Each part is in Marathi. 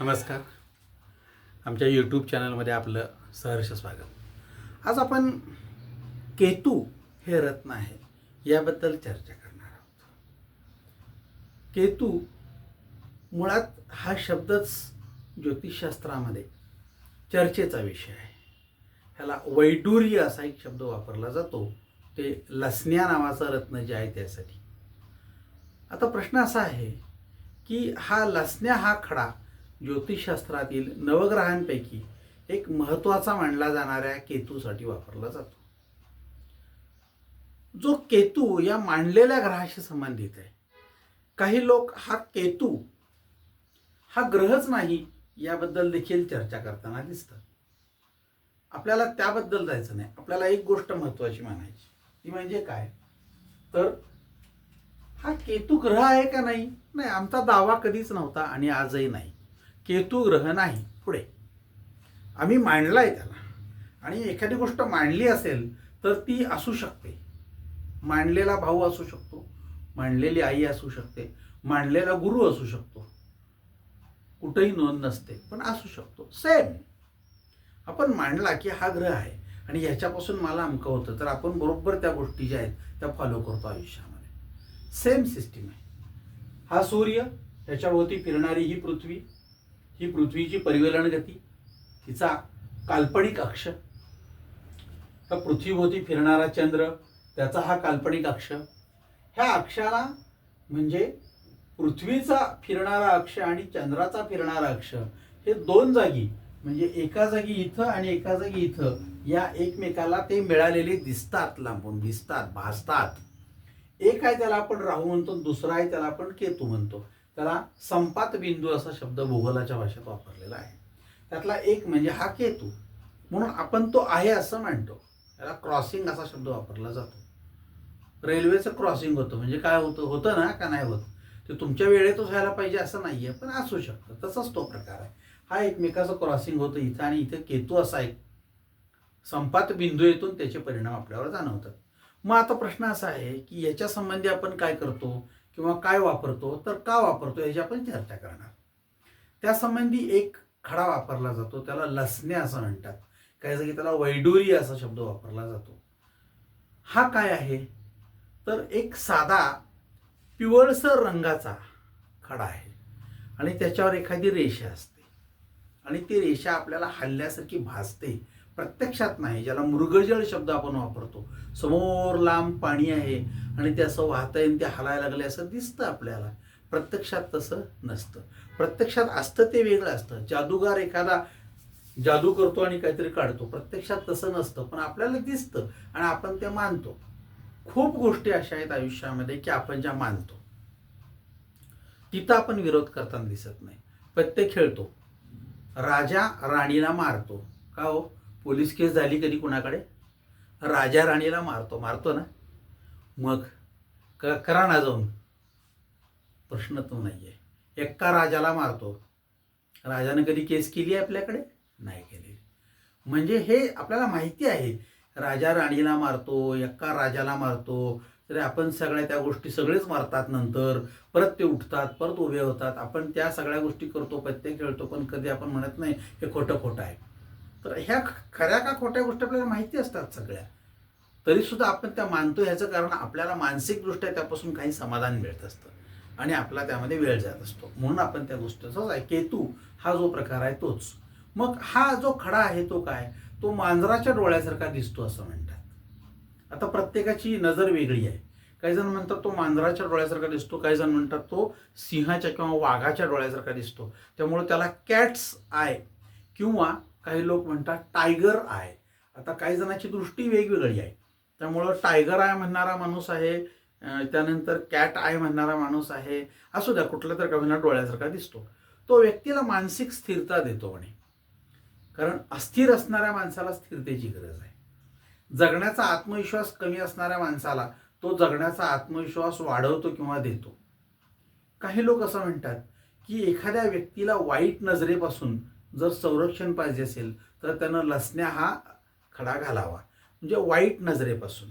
नमस्कार. आमच्या यूट्यूब चॅनलमध्ये आपलं सहर्ष स्वागत. आज आपण केतू हे रत्न आहे याबद्दल चर्चा करणार आहोत. केतू मुळात हा शब्दच ज्योतिषशास्त्रामध्ये चर्चेचा विषय आहे. ह्याला वैडूर्य असा एक शब्द वापरला जातो. ते लसण्या नावाचं रत्न जे आहे त्यासाठी. आता प्रश्न असा आहे की हा लसण्या हा खडा ज्योतिषशास्त्रातील नवग्रहांपैकी एक महत्त्वाचा मानला जाणाऱ्या केतूसाठी वापरला जातो. जो केतू या मांडलेल्या ग्रहाशी संबंधित आहे. काही लोक हा केतू हा ग्रहच नाही याबद्दल देखील चर्चा करताना दिसतात. आपल्याला त्याबद्दल जायचं नाही. आपल्याला एक गोष्ट महत्त्वाची मानायची. ती म्हणजे काय? तर हा केतू ग्रह आहे का नाही? नाही आमचा दावा कधीच नव्हता आणि आजही नाही. केतू ग्रह नाही. पुढे. आम्ही मांडला आहे त्याला. आणि एखादी गोष्ट मांडली असेल तर ती असू शकते. मांडलेला भाऊ असू शकतो. मांडलेली आई असू शकते. मांडलेला गुरु असू शकतो. कुठंही नोंद नसते पण असू शकतो. सेम आपण मांडला की हा ग्रह आहे. आणि ह्याच्यापासून मला अमकं होतं तर आपण बरोबर त्या गोष्टी ज्या आहेत त्या फॉलो करतो आयुष्यामध्ये. सेम सिस्टीम आहे. हा सूर्य त्याच्याभोवती फिरणारी ही पृथ्वी ही पृथ्वीची परिवेलन गती तिचा काल्पनिक अक्ष. तर पृथ्वीभोवती फिरणारा चंद्र त्याचा हा काल्पनिक अक्ष. ह्या अक्षाला म्हणजे पृथ्वीचा फिरणारा अक्ष आणि चंद्राचा फिरणारा अक्ष हे दोन जागी म्हणजे एका जागी इथं आणि एका जागी इथं या एकमेकाला ते मिळालेले दिसतात लांबून दिसतात भासतात. एक आहे त्याला आपण राहू म्हणतो दुसरा आहे त्याला आपण केतू म्हणतो. त्याला संपात बिंदू असा शब्द भूगोलाच्या भाषेत वापरलेला आहे. त्यातला एक म्हणजे हा केतू. म्हणून आपण तो आहे असं म्हणतो त्याला क्रॉसिंग असा शब्द वापरला जातो. रेल्वेचं क्रॉसिंग होतं. म्हणजे काय होतं? होतं ना का नाही होतं? ते तुमच्या वेळेतच व्हायला पाहिजे असं नाही आहे पण असू शकतं. तसाच तो प्रकार आहे. हा एकमेकाचं क्रॉसिंग होतं इथं आणि इथं केतू असा एक संपात बिंदू येतून त्याचे परिणाम आपल्यावर जाणवतात. मग आता प्रश्न असा आहे की याच्या संबंधी आपण काय करतो? किंवा काय वापरतो तर का वापरतो याची आपण चर्चा करणार. त्यासंबंधी एक खडा वापरला जातो त्याला लसणे असं म्हणतात. काय जागी त्याला वैडुरी असा शब्द वापरला जातो. हा काय आहे? तर एक साधा पिवळसर रंगाचा खडा आहे. आणि त्याच्यावर एखादी रेषा असते. आणि ती रेषा आपल्याला हल्ल्यासारखी भासते. प्रत्यक्षात नाही ज्याला मृगजळ शब्द आपण वापरतो. समोर लांब पाणी आहे आणि ते असं वाहतंय आणि ते हलायला लागले असं दिसतं आपल्याला. प्रत्यक्षात तसं नसतं. प्रत्यक्षात असतं ते वेगळं असतं. जादूगार एखादा जादू करतो आणि काहीतरी काढतो. प्रत्यक्षात तसं नसतं पण आपल्याला दिसतं आणि आपण ते मानतो. खूप गोष्टी अशा आहेत आयुष्यामध्ये की आपण ज्या मानतो तिथं आपण विरोध करताना दिसत नाही. पत्ते खेळतो. राजा राणीला मारतो. का हो? पोलीस केस झाली कधी कुणाकडे? राजा राणीला मारतो मारतो ना? मग क करा ना जाऊन. प्रश्न तो नाही आहे एक्का राजाला मारतो. राजानं कधी केस केली आहे आपल्याकडे? नाही केली. म्हणजे हे आपल्याला माहिती आहे. राजा राणीला मारतो एक्का राजाला मारतो. तरी आपण सगळ्या त्या गोष्टी सगळेच मारतात नंतर. परत ते उठतात परत उभे होतात. आपण त्या सगळ्या गोष्टी करतो पत्ते खेळतो पण कधी आपण म्हणत नाही हे खोटं खोटं आहे. तर ह्या खऱ्या का खोट्या गोष्टी आपल्याला माहिती असतात सगळ्या? तरीसुद्धा आपण त्या मानतो ह्याचं कारण आपल्याला मानसिकदृष्ट्या त्यापासून काही समाधान मिळत असतं आणि आपला त्यामध्ये वेळ जात असतो. म्हणून आपण त्या गोष्टीचाच आहे केतू हा जो प्रकार आहे तोच. मग हा जो खडा आहे तो काय? तो मांजराच्या डोळ्यासारखा दिसतो असं म्हणतात. आता प्रत्येकाची नजर वेगळी आहे. काही जण म्हणतात तो मांजराच्या डोळ्यासारखा दिसतो काही जण म्हणतात तो सिंहाच्या किंवा वाघाच्या डोळ्यासारखा दिसतो. त्यामुळे त्याला कॅट्स आय किंवा काही लोक म्हणतात टायगर आय आता काही जणांची दृष्टी वेगवेगळी आहे. त्यामुळं टायगर आय म्हणणारा माणूस आहे त्यानंतर कॅट आय म्हणणारा माणूस आहे. असू द्या कुठल्या तर कवीना डोळ्यासारखा दिसतो. तो व्यक्तीला मानसिक स्थिरता देतो म्हणे. कारण अस्थिर असणाऱ्या माणसाला स्थिरतेची गरज आहे. जगण्याचा आत्मविश्वास कमी असणाऱ्या माणसाला तो जगण्याचा आत्मविश्वास वाढवतो किंवा देतो. काही लोक असं म्हणतात की एखाद्या व्यक्तीला वाईट नजरेपासून जर संरक्षण पाहिजे असेल तर त्यानं लसण्या हा खडा घालावा. म्हणजे वाईट नजरेपासून.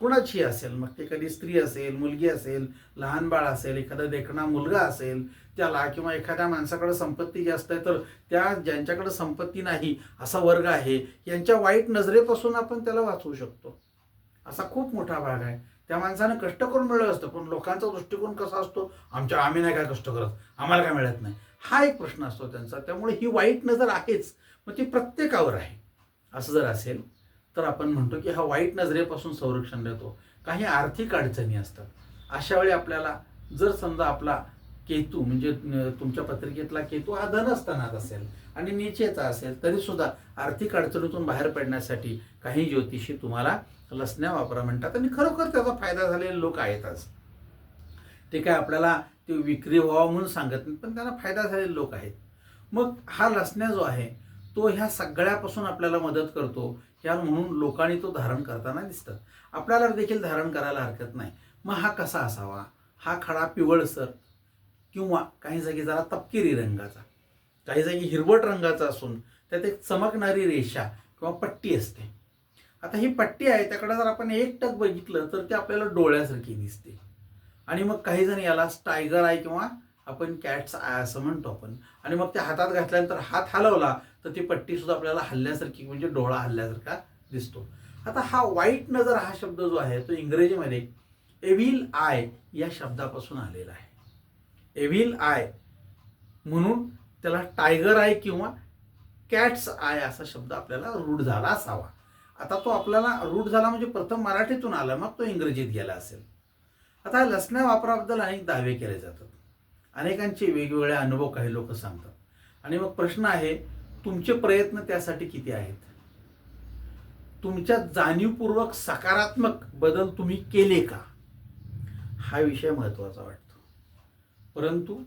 कुणाची असेल? मग ते कधी स्त्री असेल मुलगी असेल लहान बाळ असेल एखादा देखणा मुलगा असेल त्याला किंवा एखाद्या माणसाकडे संपत्ती जास्त आहे तर त्या ज्यांच्याकडे संपत्ती नाही असा वर्ग आहे यांच्या वाईट नजरेपासून आपण त्याला वाचवू शकतो. असा खूप मोठा भाग आहे. त्या माणसानं कष्ट करून मिळलं असतं पण लोकांचा दृष्टिकोन कसा असतो? आमच्या आम्ही नाही काय कष्ट करत. आम्हाला काय मिळत नाही. हा एक प्रश्न असतो त्यांचा. त्यामुळे ही वाईट नजर आहेच. मग ती प्रत्येकावर आहे. असं जर असेल तर आपण म्हणतो की हा वाईट नजरेपासून संरक्षण देतो. काही आर्थिक अडचणी असतात. अशा वेळी आपल्याला जर समजा आपला केतू म्हणजे तुमच्या पत्रिकेतला केतू हा धनस्थानात असेल आणि नीचेचा असेल तरी सुद्धा आर्थिक अडचणीतून बाहेर पडण्यासाठी काही ज्योतिषी तुम्हाला लसण्या वापरा म्हणतात. आणि खरोखर त्याचा फायदा झालेले लोक आहेत आज. ते काय आपल्याला ते विक्री व्हावा म्हणून सांगत नाही पण त्यांना फायदा झालेले लोक आहेत. मग हा लसण्या जो आहे तो ह्या सगळ्यापासून आपल्याला मदत करतो ह्या म्हणून लोकांनी तो धारण करताना दिसतात आपल्याला देखील धारण करायला हरकत नाही. मग हा कसा असावा? हा खडा पिवळसर किंवा काही जागी जरा तपकिरी रंगाचा काही जागी हिरवट रंगाचा असून त्यात एक चमकणारी रेषा किंवा पट्टी असते. आता ही पट्टी आहे त्याकडे जर आपण एक टक बघितलं तर ते आपल्याला डोळ्यासारखी दिसते. आणि मग काही जण याला टायगर आय किंवा आपण कॅट्स आय असं म्हणतो आपण. आणि मग ते हातात घातल्यानंतर हात हलवला तर ती पट्टी सुद्धा आपल्याला हल्ल्यासारखी म्हणजे डोळा हल्ल्यासारखा दिसतो. आता हा वाईट नजर हा शब्द जो आहे तो इंग्रजीमध्ये एव्हिल आय या शब्दापासून आलेला आहे. एव्हिल आय म्हणून त्याला टायगर आय किंवा कॅट्स आय असा शब्द आपल्याला रूढ झाला असावा. आता तो आपल्याला रूढ झाला म्हणजे प्रथम मराठीतून आला मग तो इंग्रजीत गेला असेल. आता लसण्या वापराबद्दल अनेक दावे केले जातात. अनेकांचे वेगवेगळे अनुभव काही लोक सांगतात. आणि मग प्रश्न आहे तुमचे प्रयत्न त्यासाठी किती आहेत? तुमच्या जाणीवपूर्वक सकारात्मक बदल तुम्ही केले का? हा विषय महत्त्वाचा वाटतो. परंतु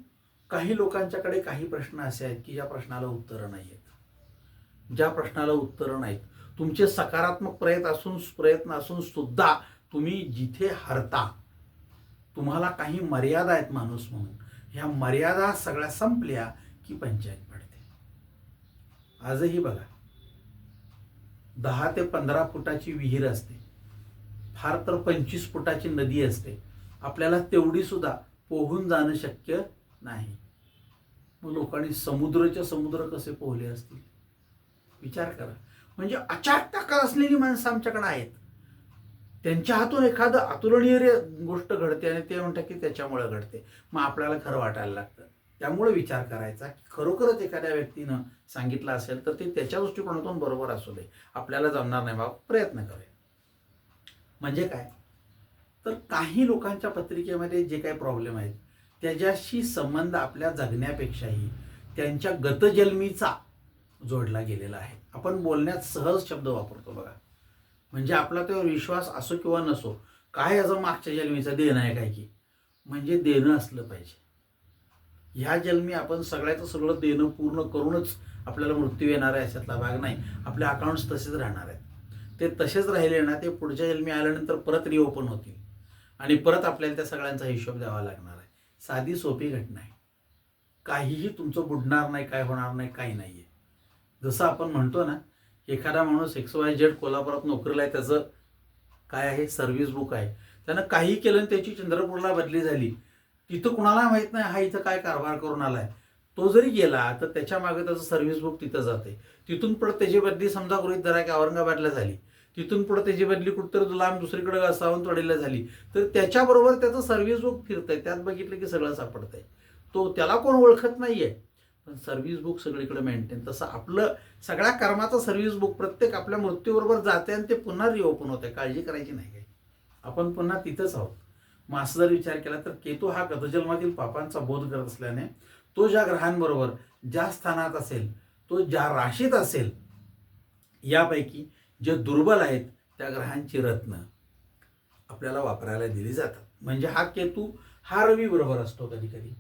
काही लोकांच्याकडे काही प्रश्न असे आहेत की ज्या प्रश्नाला उत्तरं नाही आहेत. ज्या प्रश्नाला उत्तरं नाहीत. तुमचे सकारात्मक प्रयत्न असून प्रयत्न असून सुद्धा तुम्ही जिथे हरता तुम्हाला काही मर्यादा आहेत माणूस म्हणून. ह्या मर्यादा सगळ्या संपल्या की पंचायत पडते. आजही बघा. दहा ते पंधरा फुटाची विहीर असते. फार तर पंचवीस फुटाची नदी असते. आपल्याला तेवढी सुद्धा पोहून जाणं शक्य नाही. मग लोकांनी समुद्रचे समुद्र कसे पोहले असतील? विचार करा. म्हणजे अचाट ताकद असलेली माणसं आमच्याकडे आहेत. त्यांच्या हातून एखादं अतुलनीय गोष्ट घडते आणि ते म्हणतात की त्याच्यामुळे घडते. मग आपल्याला खरं वाटायला लागतं. त्यामुळे विचार करायचा की खरोखरच एखाद्या व्यक्तीनं सांगितलं असेल तर ते त्याच्या दृष्टिकोनातून बरोबर असू दे. आपल्याला जमणार नाही बाबा प्रयत्न करूया. म्हणजे काय? तर काही लोकांच्या पत्रिकेमध्ये जे काही प्रॉब्लेम आहेत त्याच्याशी संबंध आपल्या जगण्यापेक्षाही त्यांच्या गतजन्मीचा जोडला गेलेला आहे. आपण बोलण्यात सहज शब्द वापरतो बघा. म्हणजे आपला त्यावर विश्वास असो किंवा नसो काय याचा मागच्या जन्मीचा देणं आहे काय की? म्हणजे देणं असलं पाहिजे. ह्या जन्मी आपण सगळ्याचं सगळं देणं पूर्ण करूनच आपल्याला मृत्यू येणार आहे याच्यातला भाग नाही. आपले अकाउंट्स तसेच राहणार आहेत. ते तसेच राहिले ना ते पुढच्या जन्मी आल्यानंतर परत रिओपन होतील. आणि परत आपल्याला त्या सगळ्यांचा हिशोब द्यावा लागणार आहे. साधी सोपी घटना आहे. काहीही तुमचं बुडणार नाही काय होणार नाही काही नाही आहे जसं आपण म्हणतो ना एखादा माणूस एक्स वाय झेड कोल्हापुरात नोकरीला आहे त्याचं काय आहे? सर्व्हिस बुक आहे. त्यानं काही केलं आणि त्याची चंद्रपूरला बदली झाली. तिथं कुणाला माहीत नाही हा इथं काय कारभार करून आला आहे तो जरी गेला तर त्याच्यामागे त्याचं सर्व्हिस बुक तिथं जाते तिथून पुढे त्याची बदली समजा गृहित धरा की औरंगाबादला झाली. तिथून पुढे त्याची बदली कुठंतरी लांब दुसरीकडे सावंतवाडीला झाली. तर त्याच्याबरोबर त्याचं सर्व्हिस बुक फिरतंय. त्यात बघितलं की सगळं सापडतंय. तो त्याला कोण ओळखत नाही आहे पण सर्व्हिस बुक सगळीकडे मेंटेन तसं आपलं सगळ्या कर्माचं सर्व्हिस बुक प्रत्येक आपल्या मृत्यूबरोबर जाते आणि ते पुन्हा रिओपन होते. काळजी करायची नाही काही. आपण पुन्हा तिथंच आहोत. मग असं जर विचार केला तर केतू हा गतजन्मातील पापांचा बोध करत असल्याने तो ज्या ग्रहांबरोबर ज्या स्थानात असेल तो ज्या राशीत असेल यापैकी जे दुर्बल आहेत त्या ग्रहांची रत्न आपल्याला वापरायला दिली जातात. म्हणजे हा केतू हा रवी बरोबर असतो कधी कधी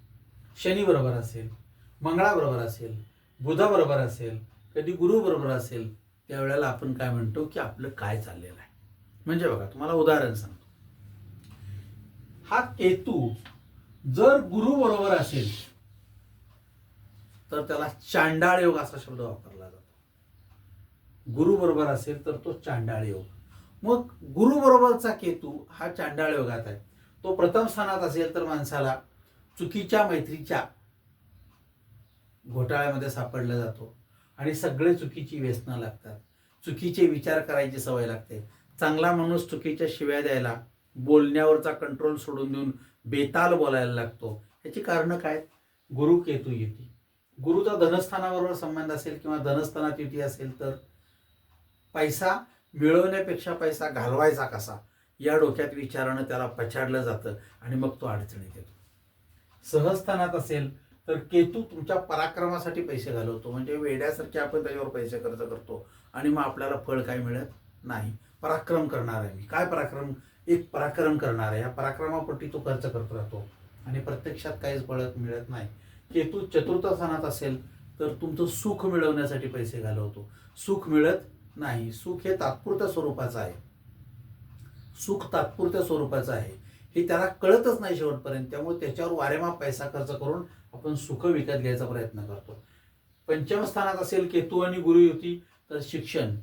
शनी बरोबर असेल मंगळाबरोबर असेल बुधाबरोबर असेल कधी गुरु बरोबर असेल त्यावेळेला आपण काय म्हणतो की आपलं काय चाललेलं आहे? म्हणजे बघा तुम्हाला उदाहरण सांगतो. हा केतू जर गुरु बरोबर असेल तर त्याला चांडाळ योग असा शब्द वापरला जातो. गुरु बरोबर असेल तर तो चांडाळ योग. मग गुरु बरोबरचा केतू हा चांडाळ योगात आहे. तो प्रथम स्थानात असेल तर माणसाला चुकीच्या मैत्रीच्या घोटाळ्यामध्ये सापडला जातो. आणि सगळे चुकीची व्यसनं लागतात. चुकीचे विचार करायची सवय लागते. चांगला माणूस चुकीच्या शिव्या द्यायला बोलण्यावरचा कंट्रोल सोडून देऊन बेताल बोलायला लागतो. याची कारणं काय? गुरु केतू युती. गुरुचा धनस्थानाबरोबर संबंध असेल किंवा धनस्थानात युती असेल तर पैसा मिळवण्यापेक्षा पैसा घालवायचा कसा? या डोक्यात विचारानं त्याला पछाडलं जातं आणि मग तो अडचणीत येतो. सहस्थानात असेल तर केतू तुमच्या पराक्रमासाठी पैसे घालवतो. म्हणजे वेड्यासारखे आपण त्याच्यावर पैसे खर्च करतो. आणि मग आपल्याला फळ काय मिळत नाही. पराक्रम करणार आहे मी. काय पराक्रम? एक पराक्रम करणार आहे. या पराक्रमापोटी तो खर्च करत राहतो. आणि प्रत्यक्षात काहीच फळत मिळत नाही. केतू चतुर्थ स्थानात असेल तर तुमचं सुख मिळवण्यासाठी पैसे घालवतो. सुख मिळत नाही. सुख हे तात्पुरत्या स्वरूपाचं आहे. सुख तात्पुरत्या स्वरूपाचं आहे. हे त्याला कळतच नाही शेवटपर्यंत. त्यामुळे त्याच्यावर वारेमा पैसा खर्च करून आपण सुख विकत घ्यायचा प्रयत्न करतो. पंचम स्थानात असेल केतू आणि गुरु युती तर शिक्षण.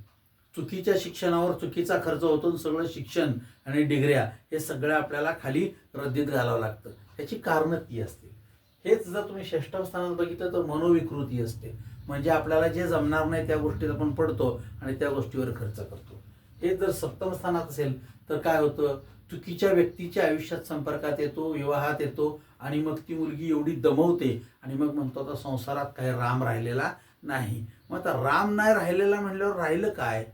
चुकीच्या शिक्षणावर चुकीचा खर्च होतो सगळं शिक्षण आणि डिग्र्या हे सगळं आपल्याला खाली रद्दीत घालावं लागतं. याची कारणं ती असते हेच जर तुम्ही षष्ठम स्थानात बघितलं तर मनोविकृती असते. म्हणजे आपल्याला जे जमणार नाही त्या गोष्टीत आपण पडतो आणि त्या गोष्टीवर खर्च करतो. हे जर सप्तम स्थानात असेल तर काय होतं? चुकीच्या व्यक्तीच्या आयुष्यात संपर्कात येतो विवाहात येतो आणि मग ती मुलगी एवढी दमवते आणि मग म्हणतो आता संसारात काही राम राहिलेला नाही. मग आता राम नाही राहिलेला म्हणल्यावर राहिलं काय?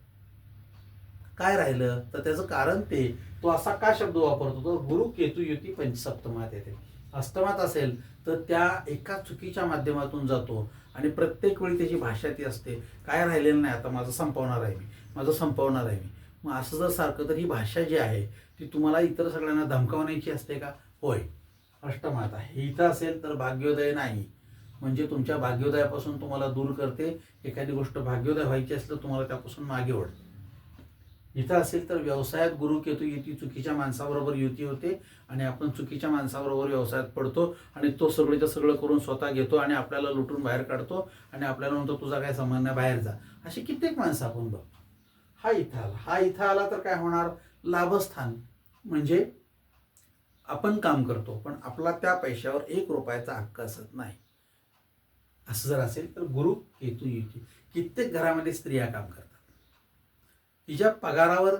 काय राहिलं? तर त्याचं कारण ते. तो असा का शब्द वापरतो? तर गुरु केतू युती पंचसप्तमात येते. अष्टमात असेल तर त्या एका चुकीच्या माध्यमातून जातो आणि प्रत्येक वेळी त्याची भाषा ती असते. काय राहिलेलं नाही? आता माझं संपवणार आहे मी. माझं संपवणार आहे मी. मग असं जर सारखं तर ही भाषा जी आहे ती तुम्हाला इतर सगळ्यांना धमकावण्याची असते का? होय. अष्टमाता हे इथं असेल तर भाग्योदय नाही. म्हणजे तुमच्या भाग्योदयापासून तुम्हाला दूर करते एखादी गोष्ट भाग्योदय व्हायची असलं तुम्हाला त्यापासून मागे ओढते. इथं असेल तर व्यवसायात गुरु केतू युती चुकीच्या माणसाबरोबर युती होते आणि आपण चुकीच्या माणसाबरोबर व्यवसायात पडतो आणि तो सगळीचं सगळं करून स्वतः घेतो आणि आपल्याला लुटून बाहेर काढतो आणि आपल्याला म्हणतो तुझा काय संबंध नाही बाहेर जा. अशी कित्येक माणसं आपण बघतो. हा इथं आला. हा इथं आला तर काय होणार? लाभस्थान. म्हणजे आपण काम करतो पण आपला त्या पैशावर एक रुपयाचा हक्क असत नाही. असं जर असेल तर गुरु केतू युती कित्येक घरामध्ये स्त्रिया काम करतात. तिच्या पगारावर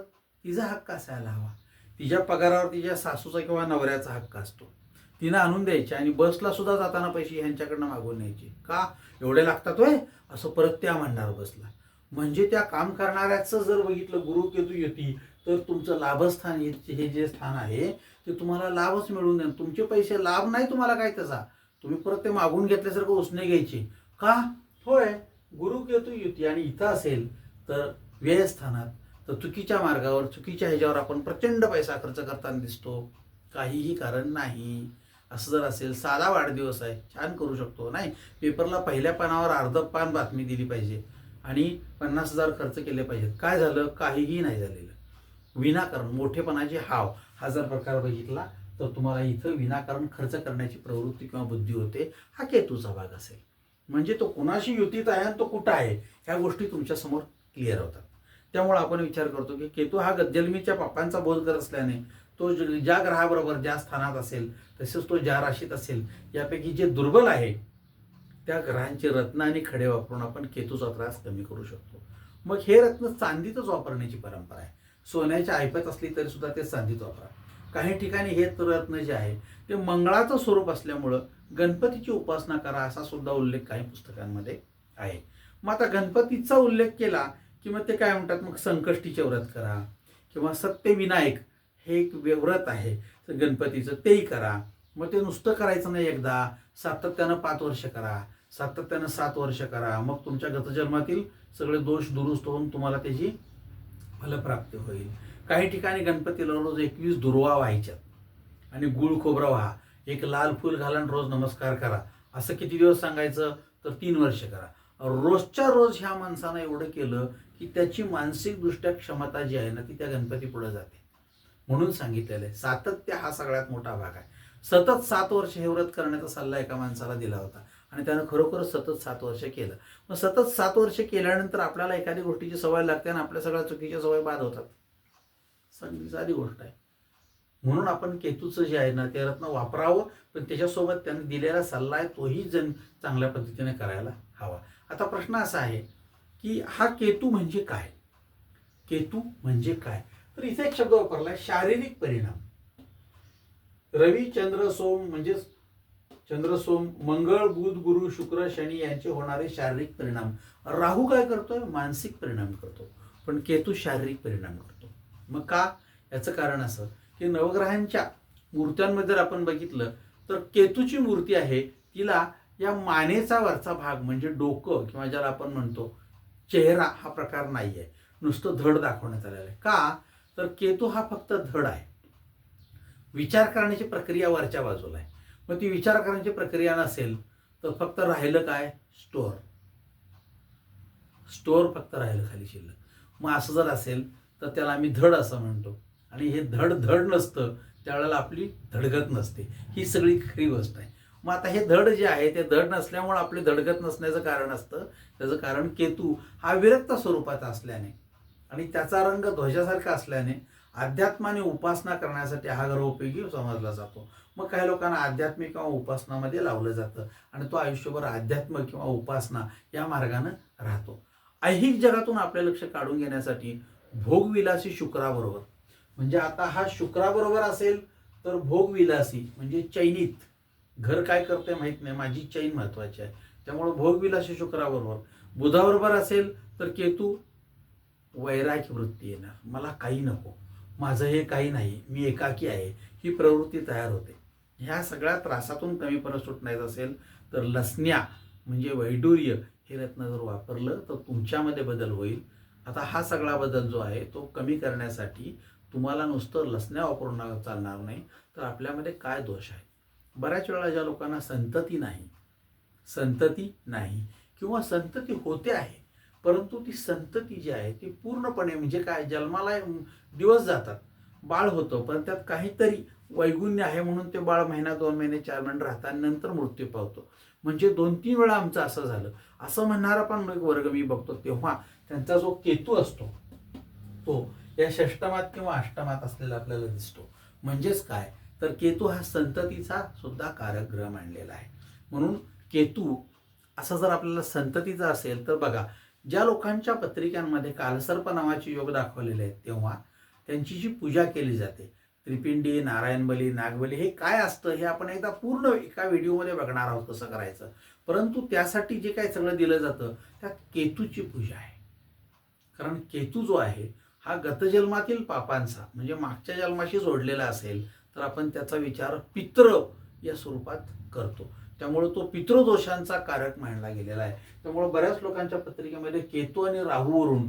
तिचा हक्क असायला हवा. तिच्या पगारावर तिच्या सासूचा किंवा नवऱ्याचा हक्क असतो. तिनं आणून द्यायचे आणि बसला सुद्धा जाताना पैसे ह्यांच्याकडनं मागवून न्यायचे. का? एवढे लागतात होय? असं परत त्या म्हणणार बसला. म्हणजे त्या काम करणाऱ्याचं जर बघितलं गुरु केतू युती तर तुमचं लाभस्थान हे हे जे स्थान आहे ते तुम्हाला लाभच मिळून देणार. तुमचे पैसे लाभ नाही तुम्हाला काय त्याचा. तुम्ही परत ते मागून घेतल्यासारखं उसने घ्यायचे. का? होय गुरु केतू युती आणि इथं असेल तर व्ययस्थानात तर चुकीच्या मार्गावर चुकीच्या ह्याच्यावर आपण प्रचंड पैसा खर्च करताना दिसतो. काहीही कारण नाही. असं जर असेल साधा वाढदिवस आहे छान करू शकतो. नाही पेपरला पहिल्या पानावर अर्ध पान बातमी दिली पाहिजे. आणि पन्नास हजार खर्च केले पाहिजेत. काय झालं? काहीही नाही झालेलं. विनाकारण मोठेपणाची हाव. हा जर प्रकार बघितला तर तुम्हाला इथं विनाकारण खर्च करण्याची प्रवृत्ती किंवा बुद्धी होते. हा केतूचा भाग असेल. म्हणजे तो कुणाशी युतीत आहे आणि तो कुठं आहे ह्या गोष्टी तुमच्यासमोर क्लिअर होतात. त्यामुळे आपण विचार करतो की केतू हा गद्यलमीच्या पापांचा बोध करत असल्याने तो ज- ज्या ग्रहाबरोबर ज्या स्थानात असेल तसेच तो ज्या राशीत असेल यापैकी जे दुर्बल आहे त्या ग्रहांचे रत्न आणि खडे वापरून आपण केतूचा त्रास कमी करू शकतो. मग हे रत्न चांदीतच वापरण्याची परंपरा आहे. सोन्याच्या ऐपत असली तरी सुद्धा ते चांदीत वापरा. काही ठिकाणी हे रत्न जे आहे ते मंगळाचं स्वरूप असल्यामुळं गणपतीची उपासना करा असा सुद्धा उल्लेख काही पुस्तकांमध्ये आहे. मग आता गणपतीचा उल्लेख केला की मग ते काय म्हणतात? मग संकष्टीचे व्रत करा किंवा सत्यविनायक हे एक व्रत आहे. तर गणपतीचं तेही करा. मग ते नुसतं करायचं नाही एकदा. सातत्यानं पाच वर्ष करा सातत्यानं सात वर्ष करा. मग तुमच्या गतजन्मातील सगळे दोष दुरुस्त होऊन तुम्हाला त्याची फलप्राप्ती होईल. काही ठिकाणी गणपतीला रोज एकवीस दुर्वा व्हायच्यात आणि गुळ खोबरं व्हा. एक लाल फूल घालून रोज नमस्कार करा. असं किती दिवस सांगायचं? तर तीन वर्ष करा. रोजच्या रोज ह्या माणसानं एवढं केलं की त्याची मानसिकदृष्ट्या क्षमता जी आहे ना ती त्या गणपती पुढे जाते. म्हणून सांगितलेलं आहे. सातत्य हा सगळ्यात मोठा भाग आहे. सतत सात वर्ष हे व्रत करण्याचा सल्ला एका माणसाला दिला होता. आणि त्यानं खरोखरच सतत सात वर्ष केलं. मग सतत सात वर्ष केल्यानंतर आपल्याला एखादी गोष्टीची सवय लागते आणि आपल्या सगळ्या चुकीच्या सवय बाद होतात. चांगली साधी गोष्ट आहे. म्हणून आपण केतूचं जे आहे ना ते रत्न वापरावं पण त्याच्यासोबत त्यांनी दिलेला सल्ला आहे तोही जण चांगल्या पद्धतीने करायला हवा. आता प्रश्न असा आहे की हा केतू म्हणजे काय? केतू म्हणजे काय? तर इथे एक शब्द वापरलाय शारीरिक परिणाम. रवी चंद्र सोम म्हणजेच चंद्र सोम मंगळ बुध गुरु शुक्र शनी यांचे होणारे शारीरिक परिणाम. राहू काय करतोय? मानसिक परिणाम करतो. पण केतू शारीरिक परिणाम करतो. मग का? याचं कारण असं की नवग्रहांच्या मूर्त्यांमध्ये जर आपण बघितलं तर केतूची मूर्ती आहे तिला या मानेचा वरचा भाग म्हणजे डोकं किंवा ज्याला आपण म्हणतो चेहरा हा प्रकार नाही आहे नुसतं धड दाखवण्यात आलेलं आहे. का? तर केतू हा फक्त धड आहे. विचार करण्याची प्रक्रिया वरच्या बाजूला आहे. मग ती विचार करण्याची प्रक्रिया नसेल तर फक्त राहिलं काय? स्टोअर स्टोअर फक्त राहिलं खाली शिल्लक. मग असं जर असेल तर त्याला आम्ही धड असं म्हणतो. आणि हे धड धड नसतं त्यावेळेला आपली धडगत नसते. ही सगळी खरी गोष्ट आहे. मग आता हे धड जे आहे ते धड नसल्यामुळे आपली धडगत नसण्याचं कारण असतं. त्याचं कारण केतू हा विरक्त स्वरूपाचा असल्याने आणि त्याचा रंग ध्वजासारखा असल्याने अध्यात्माने उपासना करण्यासाठी हा ग्रह उपयोगी समजला जातो. मग काही लोकांना आध्यात्मिक किंवा उपासनामध्ये लावलं जातं आणि तो आयुष्यभर अध्यात्म किंवा उपासना या मार्गानं राहतो. ऐहिक जगातून आपले लक्ष काढून घेण्यासाठी भोगविलासी शुक्राबरोबर. म्हणजे आता हा शुक्राबरोबर असेल तर भोगविलासी म्हणजे चैनीत. घर काय करते माहीत नाही. माझी चैन महत्वाची आहे. त्यामुळे भोगविलासी शुक्राबरोबर. बुधाबरोबर असेल तर केतू वैराग्य वृत्ती येणार. मला काही नको. माझं हे काही नाही मी एकाकी आहे ही प्रवृत्ती तयार होते. ह्या सगळ्या त्रासातून कमीपणा सुटण्याचं असेल तर लसण्या म्हणजे वैडूर्य हे रत्न जर वापरलं तर तुमच्यामध्ये बदल होईल. आता हा सगळा बदल जो आहे तो कमी करण्यासाठी तुम्हाला नुसतं लसण्या वापरून चालणार नाही तर आपल्यामध्ये काय दोष आहे? बऱ्याच वेळा ज्या लोकांना संतती नाही संतती नाही किंवा संतती होते आहे परंतु ती संतती जी आहे ती पूर्णपणे म्हणजे काय जन्माला दिवस जातात. बाळ होतं पण त्यात काहीतरी वैगुण्य आहे म्हणून ते बाळ महिना दोन महिने चार महिने राहतात नंतर मृत्यू पावतो. म्हणजे दोन तीन वेळा आमचं असं झालं. असं म्हणणारा पण एक वर्ग मी बघतो तेव्हा त्यांचा जो केतू असतो तो या षष्टमात किंवा अष्टमात असलेला आपल्याला दिसतो. म्हणजेच काय? तर केतू हा संततीचा सुद्धा कारक ग्रह मांडलेला आहे. म्हणून केतू असं जर आपल्याला संततीचा असेल तर बघा ज्या लोकांच्या पत्रिकांमध्ये कालसर्प नावाचे योग दाखवलेले आहेत तेव्हा त्यांची जी पूजा केली जाते त्रिपिंडी नारायणबली नागबली हे काय असतं हे आपण एकदा पूर्ण एका व्हिडिओमध्ये बघणार आहोत कसं करायचं. परंतु त्यासाठी जे काय सगळं दिलं जातं त्या केतूची पूजा आहे. कारण केतू जो आहे हा गतजन्मातील पापांचा म्हणजे मागच्या जन्माशी जोडलेला असेल तर आपण त्याचा विचार पित्र या स्वरूपात करतो. त्यामुळे तो पितृदोषांचा कारक मांडला गेलेला आहे. त्यामुळे बऱ्याच लोकांच्या पत्रिकेमध्ये केतू आणि राहूवरून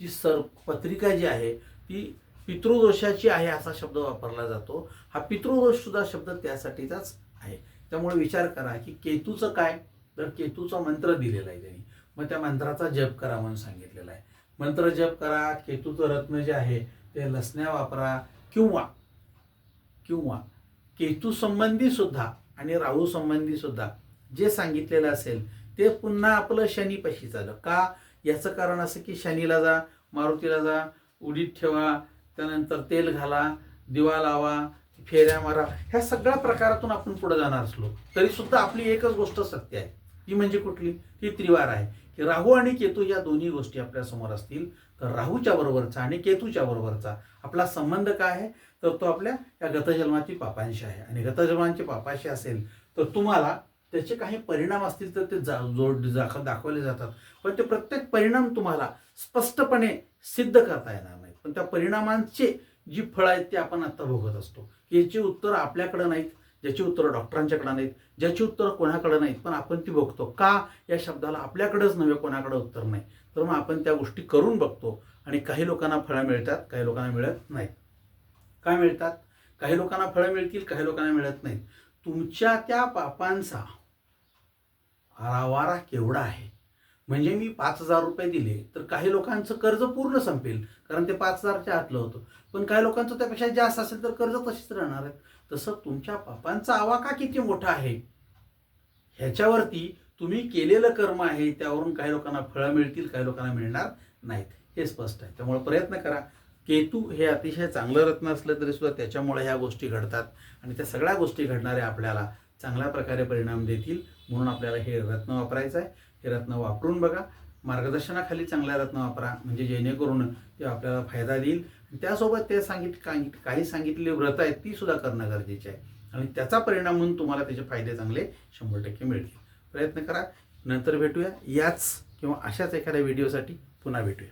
जी सर पत्रिका जी आहे ती पितृदोषाची आहे असा शब्द वापरला जातो. हा पितृदोष सुद्धा शब्द त्यासाठीचाच आहे. त्यामुळे विचार करा की केतूचं काय? तर केतूचा मंत्र दिलेला आहे त्यांनी. मग त्या मंत्राचा जप करा म्हणून सांगितलेला आहे. मंत्र जप करा केतूचं रत्न जे आहे ते लसण्या वापरा किंवा किंवा केतू संबंधी सुद्धा आणि राहू संबंधी सुद्धा जे सांगितलेलं असेल ते पुन्हा आपलं शनीपाशी झालं का? याचं कारण असं की शनीला जा मारुतीला जा उडीत ठेवा त्यानंतर तेल घाला दिवा लावा फेऱ्या मारा ह्या सगळ्या प्रकारातून आपण पुढे जाणार असलो. तरी सुद्धा आपली एकच गोष्ट सत्य आहे. ती म्हणजे कुठली? ती त्रिवार आहे. की राहू आणि केतू या दोन्ही गोष्टी आपल्यासमोर असतील. तर राहूच्या बरोबरचा आणि केतूच्या बरोबरचा आपला संबंध काय आहे? तर तो आपल्या या गतजन्माची पापांशी आहे. आणि गतजन्मांची पापाशी असेल तर तुम्हाला त्याचे काही परिणाम असतील तर ते जा जोड दाख दाखवले जातात. पण ते प्रत्येक परिणाम तुम्हाला स्पष्टपणे सिद्ध करता येणार नाहीत. पण त्या परिणामांचे जी फळं आहेत ते आपण आत्ता भोगत असतो. याची उत्तरं आपल्याकडं नाहीत. ज्याची उत्तरं डॉक्टरांच्याकडं नाहीत ज्याची उत्तरं कोणाकडं नाहीत पण आपण ती बघतो. का या शब्दाला आपल्याकडंच नव्हे कोणाकडे उत्तर नाही? तर मग आपण त्या गोष्टी करून बघतो आणि काही लोकांना फळं मिळतात काही लोकांना मिळत नाहीत. काय मिळतात? काही लोकांना फळं मिळतील काही लोकांना मिळत नाहीत. तुमच्या त्या पापांचा आवारा केवढा आहे? म्हणजे मी पाच हजार रुपये दिले तर काही लोकांचं कर्ज पूर्ण संपेल कारण ते पाच हजारच्या आतलं होतं. पण काही लोकांचं त्यापेक्षा जास्त असेल तर कर्ज तशीच राहणार आहेत. तसं तुमच्या पापांचा आवाका किती मोठा आहे? ह्याच्यावरती तुम्ही केलेलं कर्म आहे त्यावरून काही लोकांना फळं मिळतील काही लोकांना मिळणार नाहीत. हे स्पष्ट आहे. त्यामुळे प्रयत्न करा. केतू हे अतिशय चांगलं रत्न असलं तरी सुद्धा त्याच्यामुळे ह्या गोष्टी घडतात आणि त्या सगळ्या गोष्टी घडणाऱ्या आपल्याला चांगल्या प्रकारे परिणाम देतील म्हणून आपल्याला हे रत्न वापरायचं आहे. हे रत्न वापरून बघा. मार्गदर्शनाखाली चांगल्या रत्न वापरा. म्हणजे जेणेकरून ते आपल्याला फायदा देईल. त्यासोबत ते सांगित काही- काही सांगितलेली व्रत आहेत ती सुद्धा करणं गरजेचे आहे. आणि त्याचा परिणाम म्हणून तुम्हाला त्याचे फायदे चांगले शंभर टक्के मिळतील. प्रयत्न करा नंतर भेटूया. याच किंवा अशाच एखाद्या व्हिडिओसाठी पुन्हा भेटूया.